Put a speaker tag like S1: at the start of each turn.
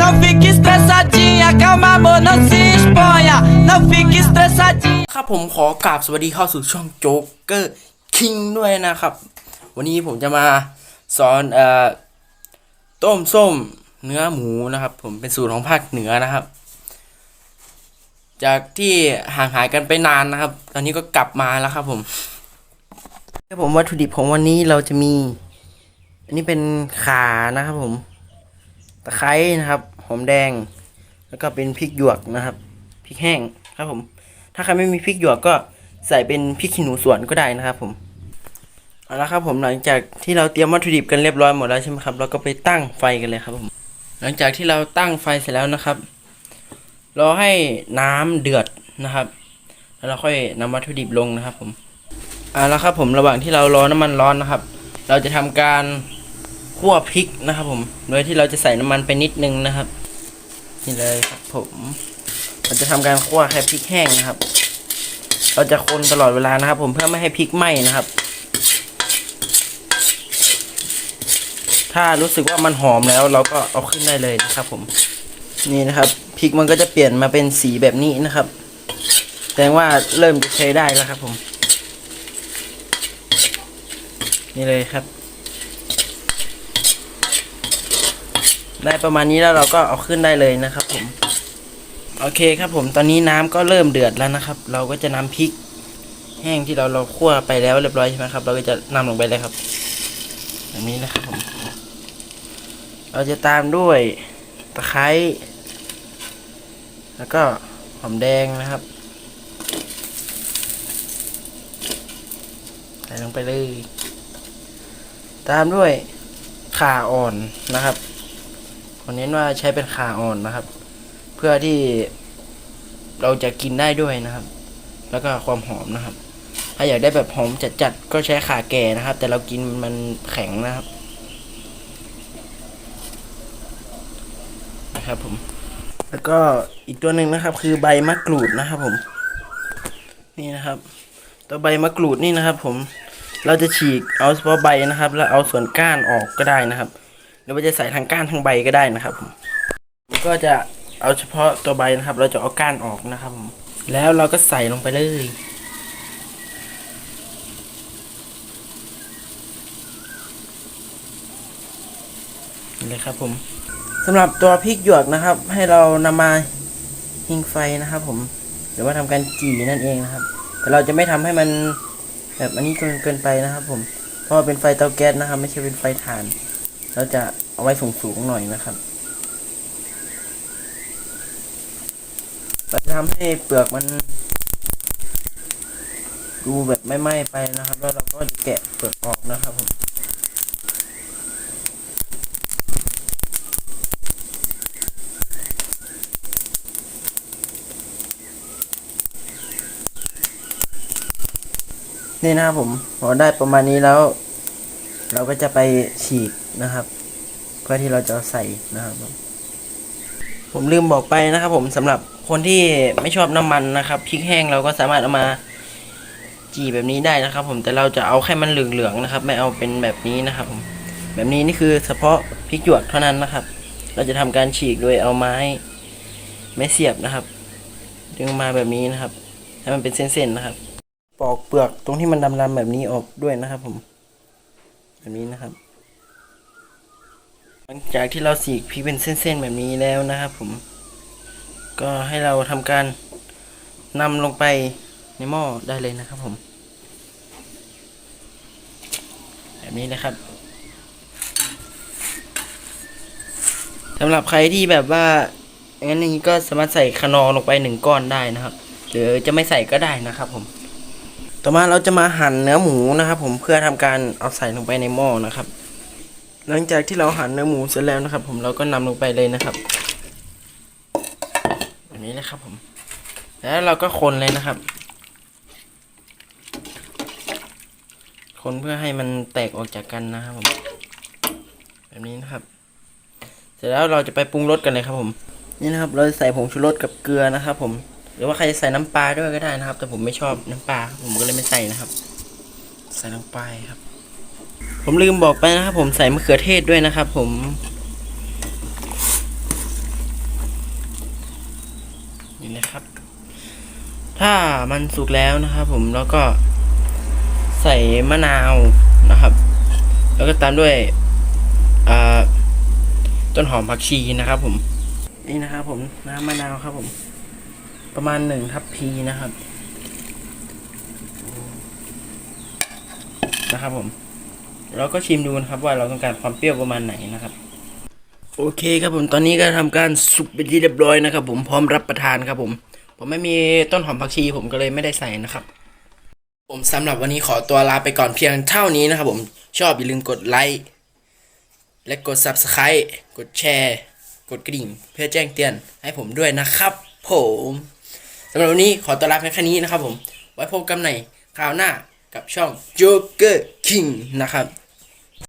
S1: Não fique estressadinha, calma amor, não se exponha. Não fique estressadinha.
S2: ครับผมขอกราบสวัสดีเข้าสู่ช่องโจ๊กเกอร์คิงด้วยนะครับ วันนี้ผมจะมาสอนเอ่อต้มส้มเนื้อหมูนะครับ ผมเป็นสูตรของภาคเหนือนะครับ จากที่ห่างหายกันไปนานนะครับ ตอนนี้ก็กลับมาแล้วครับผมครับผมวัตถุดิบของวันนี้เราจะมี อันนี้เป็นขานะครับผม ตะไคร้นะครับ หอมแดง แล้วก็เป็นพริกหยวกนะครับ พริกแห้งครับผม ถ้าใครไม่มีพริกหยวกก็ใส่เป็นพริกขี้หนูสวนก็ได้นะครับผมเอาละครับผมหลังจากที่เราเตรียมวัตถุดิบกันเรียบร้อยหมดแล้วใช่ไหมครับเราก็ไปตั้งไฟกันเลยครับผม หลังจากที่เราตั้งไฟเสร็จแล้วนะครับรอให้น้ำเดือดนะครับ แล้วเราค่อยนำวัตถุดิบลงนะครับผมเอาละครับผมระหว่างที่เรารอน้ำมันร้อนนะครับ เราจะทำการ คั่วพริกนะครับผม โดยที่เราจะใส่น้ำมันไปนิดนึงนะครับ นี่เลยครับผมเราจะทำการคั่วแค่พริกแห้งนะครับ เราจะคนตลอดเวลานะครับ ผมเพื่อไม่ให้พริกไหม้นะครับ ถ้ารู้สึกว่ามันหอมแล้ว เราก็เอาขึ้นได้เลยนะครับ ผม นี่นะครับพริกมันก็จะเปลี่ยนมาเป็นสีแบบนี้นะครับแสดงว่าเริ่มจะใช้ได้แล้วครับ ผม นี่เลยครับ ได้ประมาณนี้แล้วเราก็เอาขึ้นได้เลยนะครับผมโอเคครับผมตอนนี้น้ำก็เริ่มเดือดแล้วนะครับ เราก็จะนำพริก แห้งที่เราเราคั่วไปแล้วเรียบร้อยใช่ไหมครับ เราก็จะนำลงไปเลยครับแบบนี้นะครับผมเราจะตามด้วยตะไคร้แล้วก็หอมแดงนะครับใส่ลงไปเลย ตามด้วยข่าอ่อนนะครับ ผมเน้นว่าใช้เป็นขาอ่อนนะครับ เพื่อที่เราจะกินได้ด้วยนะครับ แล้วก็ความหอมนะครับ ถ้าอยากได้แบบหอมจัดๆก็ใช้ขาแก่นะครับ แต่เรากินมันแข็งนะครับนะครับผม แล้วก็อีกตัวหนึ่งนะครับ คือใบมะกรูดนะครับผม นี่นะครับ ตัวใบมะกรูดนี่นะครับ ผม เราจะฉีกเอาเฉพาะใบนะครับ แล้วเอาส่วนก้านออกก็ได้นะครับ หรือว่าจะใส่ทั้งก้านทั้งใบก็ได้นะครับผมก็จะเอาเฉพาะตัวใบนะครับ เราจะเอาก้านออกนะครับผมแล้วเราก็ใส่ลงไปเลยเลยครับผมสำหรับตัวพริกหยวกนะครับ ให้เรานำมาหิงไฟนะครับ ผมหรือว่าทำการจี่นั่นเองนะครับ แต่เราจะไม่ทำให้มันแบบอันนี้เกินเกินไปนะครับ ผมเพราะเป็นไฟเตาแก๊สนะครับ ไม่ใช่เป็นไฟถ่าน เราจะเอาไว้สูงๆหน่อยนะครับเราจะทำให้เปลือกมัน ดูแบบไม่ไหม้ไปนะครับ แล้วเราก็จะแกะเปลือกออกนะครับผมนี่นะครับผม พอได้ประมาณนี้แล้ว เราก็จะไปฉีก นะครับ เพื่อที่เราจะใส่นะครับ ผมผมลืมบอกไปนะครับ ผมสำหรับคนที่ไม่ชอบน้ำมันนะครับพริกแห้งเราก็สามารถเอามาจี่แบบนี้ได้นะครับ ผมแต่เราจะเอาแค่มันเหลืองๆนะครับ ไม่เอาเป็นแบบนี้นะครับผมแบบนี้นี่คือเฉพาะพริกหยวกเท่านั้นนะครับ เราจะทำการฉีกโดยเอาไม้ไม้เสียบนะครับ ดึงมาแบบนี้นะครับให้มันเป็นเส้นๆนะครับ ปอกเปลือกตรงที่มันดำๆแบบนี้ออกด้วยนะครับ ผม แบบนี้นะครับ หลังจากที่เราสีกพริกเป็นเส้นๆแบบนี้แล้วนะครับผม ก็ให้เราทำการนำลงไปในหม้อได้เลยนะครับผม แบบนี้นะครับสำหรับใครที่แบบว่างั้นอย่างนี้ก็สามารถใส่ขนอลงไปหนึ่งก้อนได้นะครับ หรือจะไม่ใส่ก็ได้นะครับผม ต่อมาเราจะมาหั่นเนื้อหมูนะครับ ผมเพื่อทำการเอาใส่ลงไปในหม้อนะครับ หลังจากที่เราหั่นเนื้อหมูเสร็จแล้วนะครับ ผมเราก็นำลงไปเลยนะครับแบบนี้นะครับผม แล้วเราก็คนเลยนะครับ คนเพื่อให้มันแตกออกจากกันนะครับผม แบบนี้นะครับ เสร็จแล้วเราจะไปปรุงรสกันเลยครับผม นี่นะครับ เราจะใส่ผงชูรสกับเกลือนะครับ ผม หรือว่าใครจะใส่น้ำปลาด้วยก็ได้นะครับ แต่ผมไม่ชอบน้ำปลาผมก็เลยไม่ใส่นะครับ ใส่ลงไปครับ ผมลืมบอกไปนะครับผมใส่มะเขือเทศด้วยนะครับผม นี่นะครับ ถ้ามันสุกแล้วนะครับผมแล้วก็ใส่มะนาวนะครับ แล้วก็ตามด้วยต้นหอมผักชีนะครับ ผม นี่นะครับผมน้ำมะนาวครับผม ประมาณหนึ่งทัพพีนะครับ นะครับผม เราก็ชิมดูนะครับว่าเราต้องการความเปรี้ยวประมาณไหนนะครับ โอเคครับผมตอนนี้ก็ทำการสุกเป็นที่เรียบร้อยนะครับ ผมพร้อมรับประทานครับผม ผมไม่มีต้นหอมผักชีผมก็เลยไม่ได้ใส่นะครับ ผมสำหรับวันนี้ขอตัวลาไปก่อนเพียงเท่านี้นะครับผมชอบอย่าลืมกดไลค์และกด Subscribe กดแชร์กดกระดิ่ง เพื่อแจ้งเตือนให้ผมด้วยนะครับ ผมสำหรับวันนี้ขอตัวลาเพียงแค่นี้นะครับผม ไว้พบกันในคราวหน้า กับช่อง Joker King นะครับ